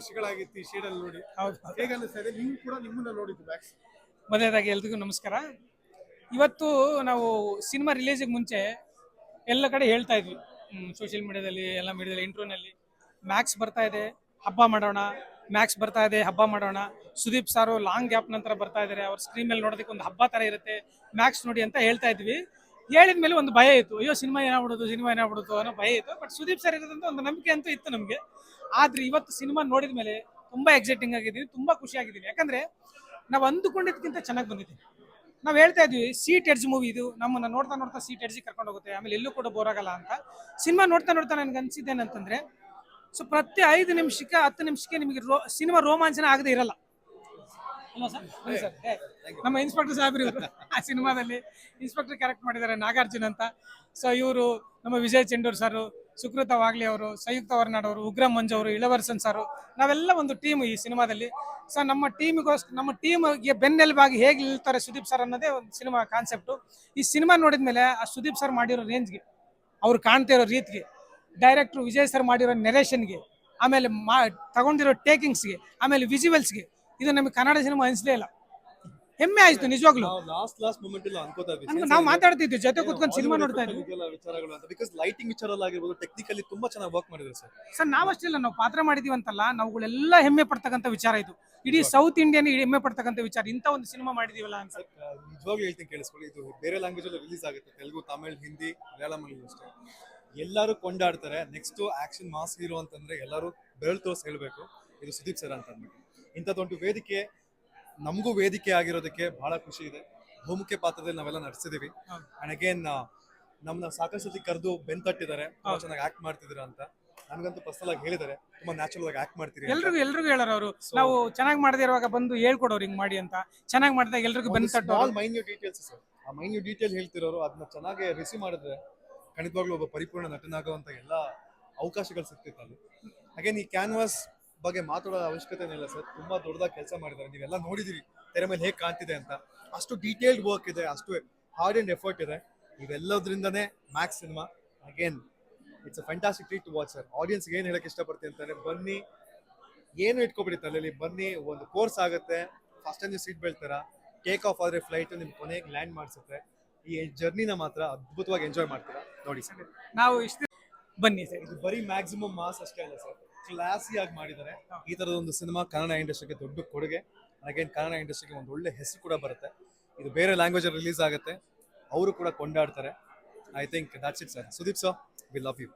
ವರ್ಷಗಳಾಗಿತ್ತು ಈ ಶೇಡಲ್ಲಿ ನೋಡಿ. ಹೌದು. ಹೇಗೆ ಅನ್ನಿಸ್ತಾ ಇದೆ? ನೀವು ಕೂಡ ನಿಮ್ಮನ್ನ ನೋಡಿದ್ದು ಮ್ಯಾಕ್ಸ್ ಮೊದಲನೇದಾಗಿ ಎಲ್ರಿಗೂ ನಮಸ್ಕಾರ. ಇವತ್ತು ನಾವು ಸಿನಿಮಾ ರಿಲೀಸಿಗೆ ಮುಂಚೆ ಎಲ್ಲ ಕಡೆ ಹೇಳ್ತಾ ಇದ್ವಿ. ಸೋಷಿಯಲ್ ಮೀಡಿಯಾದಲ್ಲಿ ಎಲ್ಲ ಮೀಡಿಯಾದಲ್ಲಿ ಇಂಟ್ರೋನಲ್ಲಿ ಮ್ಯಾಕ್ಸ್ ಬರ್ತಾ ಇದೆ ಹಬ್ಬ ಮಾಡೋಣ. ಮ್ಯಾಕ್ಸ್ ಬರ್ತಾ ಇದೆ ಹಬ್ಬ ಮಾಡೋಣ. ಸುದೀಪ್ ಸಾರು ಲಾಂಗ್ ಗ್ಯಾಪ್ ನಂತರ ಬರ್ತಾ ಇದ್ದಾರೆ ಅವ್ರ ಸ್ಕ್ರೀನ್ ಮೇಲೆ ನೋಡೋದಕ್ಕೆ ಒಂದು ಹಬ್ಬ ಥರ ಇರುತ್ತೆ. ಮ್ಯಾಕ್ಸ್ ನೋಡಿ ಅಂತ ಹೇಳ್ತಾ ಇದ್ವಿ. ಹೇಳಿದ ಮೇಲೆ ಒಂದು ಭಯ ಇತ್ತು. ಅಯ್ಯೋ ಸಿನಿಮಾ ಏನಾಗ್ಬಿಡೋದು ಸಿನಿಮಾ ಏನಾಗ್ಬಿಡೋದು ಅನ್ನೋ ಭಯ ಇತ್ತು. ಬಟ್ ಸುದೀಪ್ ಸರ್ ಇರೋದಂತ ಒಂದು ನಂಬಿಕೆ ಅಂತೂ ಇತ್ತು ನಮಗೆ. ಆದ್ರೆ ಇವತ್ತು ಸಿನಿಮಾ ನೋಡಿದ ಮೇಲೆ ತುಂಬಾ ಎಕ್ಸೈಟಿಂಗ್ ಆಗಿದ್ದೀವಿ, ತುಂಬಾ ಖುಷಿ ಆಗಿದ್ದೀವಿ. ಯಾಕಂದ್ರೆ ನಾವು ಅಂದುಕೊಂಡಿದ್ದಕ್ಕಿಂತ ಚೆನ್ನಾಗಿ ಬಂದಿದೆ. ನಾವು ಹೇಳ್ತಾ ಇದ್ವಿ ಸೀಟ್ ಎಡ್ಜ್ ಮೂವಿ ಇದು, ನಮ್ಮನ್ನ ನೋಡ್ತಾ ನೋಡ್ತಾ ಸೀಟ್ ಎಡ್ಜ್ ಕರ್ಕೊಂಡು ಹೋಗುತ್ತೆ, ಆಮೇಲೆ ಎಲ್ಲೂ ಕೂಡ ಬೋರ್ ಆಗಲ್ಲ ಅಂತ. ಸಿನಿಮಾ ನೋಡ್ತಾ ನೋಡ್ತಾ ನನಗೆ ಅನ್ಸಿದ್ದೇನಂತಂದ್ರೆ ಸೊ ಪ್ರತಿ ಐದು ನಿಮಿಷಕ್ಕೆ, ಹತ್ತು ನಿಮಿಷಕ್ಕೆ ನಿಮಗೆ ರೋ, ಸಿನಿಮಾ ರೋಮಾಂಚನ ಆಗದೆ ಇರಲ್ಲ. ನಮ್ಮ ಇನ್ಸ್ಪೆಕ್ಟರ್ ಸಾಹೇಬ್ರು ಇವರು ಆ ಸಿನಿಮಾದಲ್ಲಿ ಇನ್ಸ್ಪೆಕ್ಟರ್ ಕ್ಯಾರೆಕ್ಟ್ ಮಾಡಿದ್ದಾರೆ ನಾಗಾರ್ಜುನ್ ಅಂತ. ಸೊ ಇವರು ನಮ್ಮ ವಿಜಯ್ ಚೆಂಡೂರ್ ಸರ್ ಸುಕೃತ ವಾಗ್ಲಿ ಅವರು, ಸಂಯುಕ್ತ ಹೊರನಾಡ್ ಅವರು, ಉಗ್ರ ಮಂಜು ಅವರು, ಇಳವರ್ಸನ್ ಸರ್ ನಾವೆಲ್ಲ ಒಂದು ಟೀಮ್ ಈ ಸಿನಿಮಾದಲ್ಲಿ. ಸೊ ನಮ್ಮ ಟೀಮಿಗೋಸ್ಕರ ನಮ್ಮ ಟೀಮ್ಗೆ ಬೆನ್ನೆಲುಬಾಗಿ ಹೇಗೆ ನಿಲ್ತಾರೆ ಸುದೀಪ್ ಸರ್ ಅನ್ನೋದೇ ಒಂದು ಸಿನಿಮಾ ಕಾನ್ಸೆಪ್ಟು ಈ ಸಿನಿಮಾ ನೋಡಿದ ಮೇಲೆ ಆ ಸುದೀಪ್ ಸರ್ ಮಾಡಿರೋ ರೇಂಜ್ಗೆ ಅವ್ರು ಕಾಣ್ತಾ ಇರೋ ರೀತಿಗೆ ಡೈರೆಕ್ಟ್ರು ವಿಜಯ್ ಸರ್ ಮಾಡಿರೋ ನೆರೇಷನ್ಗೆ ಆಮೇಲೆ ಮಾ, ತಗೊಂಡಿರೋ ಟೇಕಿಂಗ್ಸ್ಗೆ ಆಮೇಲೆ ವಿಜುವಲ್ಸ್ಗೆ ಇದು ನಮಗೆ ಕನ್ನಡ ಸಿನಿಮಾ ಅನಿಸ್ಲೇ ಇಲ್ಲ. ಹೆಮ್ಮೆ ಆಯ್ತು ನಿಜವಾಗ್ಲು. ನಾವು ಲಾಸ್ಟ್ ಲಾಸ್ಟ್ ಮೂಮೆಂಟ್ ಇಲ್ಲ ಅನ್ಕೋತಾ ಇದ್ವಿ. ನಾವು ಮಾತಾಡ್ತಿದ್ವಿ ಜೊತೆ ಕೂತ್ಕೊಂಡು ಸಿನಿಮಾ ನೋಡ್ತಾ ಇದ್ವಿ. ವಿಚಾರಗಳು ಅಂತ. ಬಿಕಾಸ್ ಲೈಟಿಂಗ್ ವಿಚಾರ ಆಗಿರ್ಬೋದು ಟೆಕ್ನಿಕಲಿ ತುಂಬಾ ಚೆನ್ನಾಗಿ ವರ್ಕ್ ಮಾಡಿದ್ರು ಸರ್. ಸರ್ ನಾವಷ್ಟಿಲ್ಲ ನಾವು ಪಾತ್ರ ಮಾಡಿದೀವಿ ಅಂತಲ್ಲ ನಾವುಗಳೆಲ್ಲ ಹೆಮ್ಮೆ ಪಡ್ತಕ್ಕಂಥ ವಿಚಾರ ಇದು. ಇಡೀ ಸೌತ್ ಇಂಡಿಯನ್ ಹೆಮ್ಮೆ ಪಡ್ತಕ್ಕಂಥ ವಿಚಾರ ಇಂಥ ಒಂದು ಸಿನಿಮಾ ಮಾಡಿದೀವಲ್ಲ ಅಂತ. ನಿಜವಾಗ್ಲೂ ಹೇಳ್ತೀನಿ ಕೇಳಿಸ್ಕೊಳ್ಳಿ ಇದು ಬೇರೆ ಲ್ಯಾಂಗ್ವೇಜ್ ಅಲ್ಲಿ ರಿಲೀಸ್ ಆಗುತ್ತೆ. ತೆಲುಗು ತಮಿಳ್ ಹಿಂದಿ ಮಲಯಾಳಂ ಅಷ್ಟೇ. ಎಲ್ಲರೂ ಕೊಂಡಾಡ್ತಾರೆ ನೆಕ್ಸ್ಟ್ ಆಕ್ಷನ್ ಮಾಸ್ ಹೀರೋ ಅಂತಂದ್ರೆ ಎಲ್ಲರೂ ಬೆರಳು ತೋರಿಸ್ ಹೇಳ್ಬೇಕು. ಇದು ಸುದೀಪ್ ಸರ್ ಅಂತ ಅಂದ್ಬಿಟ್ಟು. ಇಂಥದ್ದೊಂದು ವೇದಿಕೆ ನಮಗೂ ವೇದಿಕೆ ಆಗಿರೋದಕ್ಕೆ ಬಹಳ ಖುಷಿ ಇದೆ. ಬಹುಮುಖ್ಯ ಪಾತ್ರದಲ್ಲಿ ನಾವೆಲ್ಲ ನಡೆಸಿದೀವಿ. ಅಂಡ್ ಅಗೇನ್ ನಮ್ಮನ್ನ ಸಾಕಷ್ಟು ಕರೆದು ಬೆನ್ ತಟ್ಟಿದ್ದಾರೆ. ಚೆನ್ನಾಗಿ ಆಕ್ಟ್ ಮಾಡ್ತಿದ್ದೀರಾ ಅಂತ. ನನಗಂತೂ ಪರ್ಸನಲ್ ಆಗಿ ಹೇಳಿದ್ದಾರೆ. ತುಂಬಾ ನ್ಯಾಚುರಲ್ ಆಗಿ ಆಕ್ಟ್ ಮಾಡ್ತೀರಿ. ಎಲ್ರಿಗೂ ಎಲ್ರಿಗೂ ಹೇಳೋರು ಅವರು. ನಾವು ಚೆನ್ನಾಗಿ ಮಾಡದೇ ಇರುವಾಗ ಬಂದು ಹೇಳ್ಕೊಡೋರು ಹಿಂಗ್ ಮಾಡಿ ಅಂತ. ಚೆನ್ನಾಗಿ ಮಾಡಿದಾಗ ಎಲ್ರಿಗೂ ಬೆನ್ ತಟ್ಟೋರು. ಮೈನ್ಯೂ ಡೀಟೇಲ್ಸ್ ಸರ್. ಆ ಮೈನ್ಯೂ ಡೀಟೇಲ್ ಹೇಳ್ತಿರೋರು ಅದನ್ನ ಚೆನ್ನಾಗಿ ರಿಸೀವ್ ಮಾಡಿದ್ರೆ ಖಂಡಿತವಾಗ್ಲೂ ಒಬ್ಬ ಪರಿಪೂರ್ಣ ನಟನಾಗುವಂತ ಎಲ್ಲ ಅವಕಾಶಗಳು ಸಿಗ್ತಿತ್ತು ಅಲ್ಲಿ. ಹಾಗೆ ಈ ಕ್ಯಾನ್ವಾಸ್ ಬಗ್ಗೆ ಮಾತಾಡೋ ಅವಶ್ಯಕತೆ ಇಲ್ಲ ಸರ್. ತುಂಬಾ ದೊಡ್ಡದಾಗಿ ಕೆಲಸ ಮಾಡಿದ್ದಾರೆ. ನೀವೆಲ್ಲ ನೋಡಿದಿರಿ. ತೆರೆ ಮೇಲೆ ಹೇಗೆ ಕಾಣ್ತಿದೆ ಅಂತ. ಅಷ್ಟು ಡೀಟೇಲ್ಡ್ ವರ್ಕ್ ಇದೆ. ಅಷ್ಟು ಹಾರ್ಡ್ ಅಂಡ್ ಎಫರ್ಟ್ ಇದೆ. ಇವೆಲ್ಲದ್ರಿಂದನೇ Max cinema again it's a fantastic treat to watch sir ಆಡಿಯನ್ಸ್ಗೆ ಏನು ಹೇಳಕ್ಕೆ ಇಷ್ಟಪಡ್ತೀನಿ ಅಂತಂದರೆ ಬನ್ನಿ. ಏನು ಇಟ್ಕೊಬಿಡಿ ತಲೆಯಲ್ಲಿ. ಬನ್ನಿ. ಒಂದು ಕೋರ್ಸ್ ಆಗುತ್ತೆ. ಫಸ್ಟ್ ಟೈಮ್ ಸೀಟ್ ಬೆಳ್ತಾರ ಟೇಕ್ ಆಫ್ ಆದರೆ ಫ್ಲೈಟ್ ನಿಮ್ ಕೊನೆಗೆ ಲ್ಯಾಂಡ್ ಮಾಡಿಸುತ್ತೆ. ಈ ಜರ್ನಿನ ಮಾತ್ರ ಅದ್ಭುತವಾಗಿ ಎಂಜಾಯ್ ಮಾಡ್ತೀರಾ? ನೋಡಿ ಸರ್ ನಾವು ಇಷ್ಟು ಬನ್ನಿ ಸರ್ ಇದು ಬರೀ ಮ್ಯಾಕ್ಸಿಮಮ್ ಮಾಸ್ ಅಷ್ಟೇ ಅಲ್ಲ ಸರ್ ಕ್ಲಾಸಿ ಆಗಿ ಮಾಡಿದ್ದಾರೆ. ಈ ತರದ ಒಂದು ಸಿನಿಮಾ ಕನ್ನಡ ಇಂಡಸ್ಟ್ರಿಗೆ ದೊಡ್ಡ ಕೊಡುಗೆ. ಅಗೇನ್ ಕನ್ನಡ ಇಂಡಸ್ಟ್ರಿಗೆ ಒಂದು ಒಳ್ಳೆ ಹೆಸರು ಕೂಡ ಬರುತ್ತೆ. ಇದು ಬೇರೆ ಲ್ಯಾಂಗ್ವೇಜ್ ರಿಲೀಸ್ ಆಗುತ್ತೆ. ಅವರು ಕೂಡ ಕೊಂಡಾಡ್ತಾರೆ. I think that's it sir Sudeep sir we love you